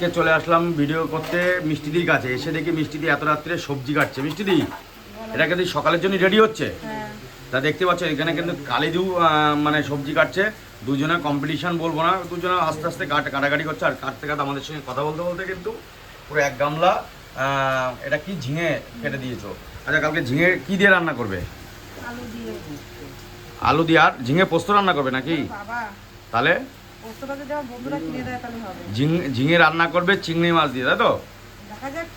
আজকে চলে আসলাম ভিডিও করতে মিষ্টিদির কাছে। এসে দেখি মিষ্টিদি এত রাত্রে সবজি কাটছে। মিষ্টিদি এটা কিন্তু সকালের জন্য রেডি হচ্ছে? হ্যাঁ। তা দেখতে পাচ্ছ এখানে কিন্তু কালিদু মানে সবজি কাটছে। দুজনে কম্পিটিশন বলব না দুজনে আস্তে আস্তে কাট কাটাকাটি করছে। আর কাটতে কাটতে আমাদের সঙ্গে কথা বলতে বলতে কিন্তু পুরো এক গামলা এটা কি ঝিঙে কেটে দিয়েছ? আচ্ছা কালকে ঝিঙে কি দিয়ে রান্না করবে? আলু দিয়ে আর ঝিঙে পোস্ত রান্না করবে নাকি? তাহলে? ঝিঙে ঝিঙে রান্না করবে চিংড়ি মাছ দিয়ে তাই তো?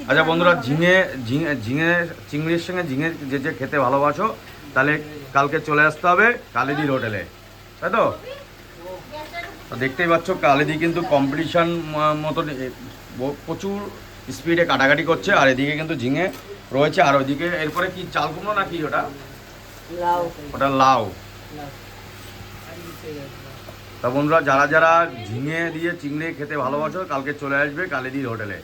আচ্ছা বন্ধুরা ঝিঙে ঝিঙে ঝিঙে চিংড়ির সঙ্গে ঝিঙে যে যে খেতে ভালোবাসো তাহলে কালকে চলে আসতে হবে কালিদির হোটেলে তাই তো? দেখতেই পাচ্ছ কালিদি কিন্তু কম্পিটিশান মতন প্রচুর স্পিডে কাটাকাটি করছে আর এদিকে কিন্তু ঝিঙে রয়েছে আর ওইদিকে এরপরে কি চাল কুমড়ো নাকি ওটা? লাউ। ওটা লাউ। তা বন্ধুরা যারা যারা ঝিঙে দিয়ে চিংড়ে খেতে ভালোবাসো কালকে চলে আসবে কালিদির হোটেলে।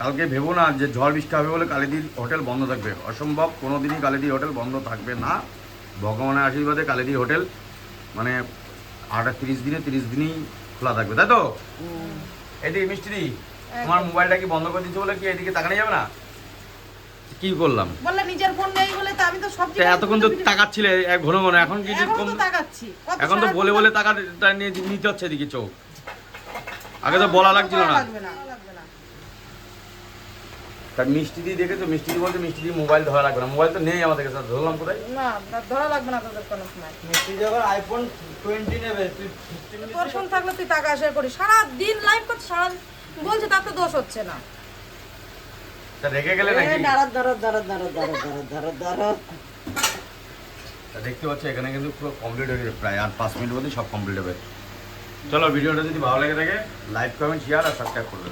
কালকে ভেবো না যে ঝড় বৃষ্টি হবে বলে কালিদির হোটেল বন্ধ থাকবে। অসম্ভব কোনো দিনই কালিদির হোটেল বন্ধ থাকবে না। ভগবানের আশীর্বাদে কালিদির হোটেল মানে আটা তিরিশ দিনে তিরিশ দিনই খোলা থাকবে তাই তো? এদিকে মিষ্টি তোমার মোবাইলটা কি বন্ধ করে দিচ্ছে বলে কি এদিকে তাকানো যাবে না? কি করলাম বললে নিজের ফোন নেই বলে তো আমি তো সব এতক্ষণ তো তাকাচ্ছিলে এক ঘন ঘন এখন কি এখন তো তাকাচ্ছি। এখন তো বলে বলে টাকা নিয়ে নিতে হচ্ছে এদিকে চোখ। আগে তো বলা লাগছিল না। লাগবে না লাগবে না। তার মিষ্টি দিয়ে দেখে তো মিষ্টি দিয়ে বলতে মিষ্টি দিয়ে মোবাইল ধরা লাগবে না। মোবাইল তো নেই আমাদের কাছে ধরলাম কোথায়? না ধরা লাগবে না তোদের কোনো সময়। মিষ্টি যখন আইফোন টোয়েন্টি নেবে তুই তোর ফোন থাকলে তুই টাকা আশা করিস। সারা দিন লাইভ করছিস সারা বলছে তার তো দোষ হচ্ছে না। রেগে গেলে দেখতে পাচ্ছ এখানে কিন্তু পুরো কমপ্লিট হয়ে গেছে প্রায়। আর পাঁচ মিনিট মধ্যে সব কমপ্লিট হবে। চলো ভিডিওটা যদি ভালো লেগে থাকে লাইক কমেন্ট শেয়ার আর সাবস্ক্রাইব করে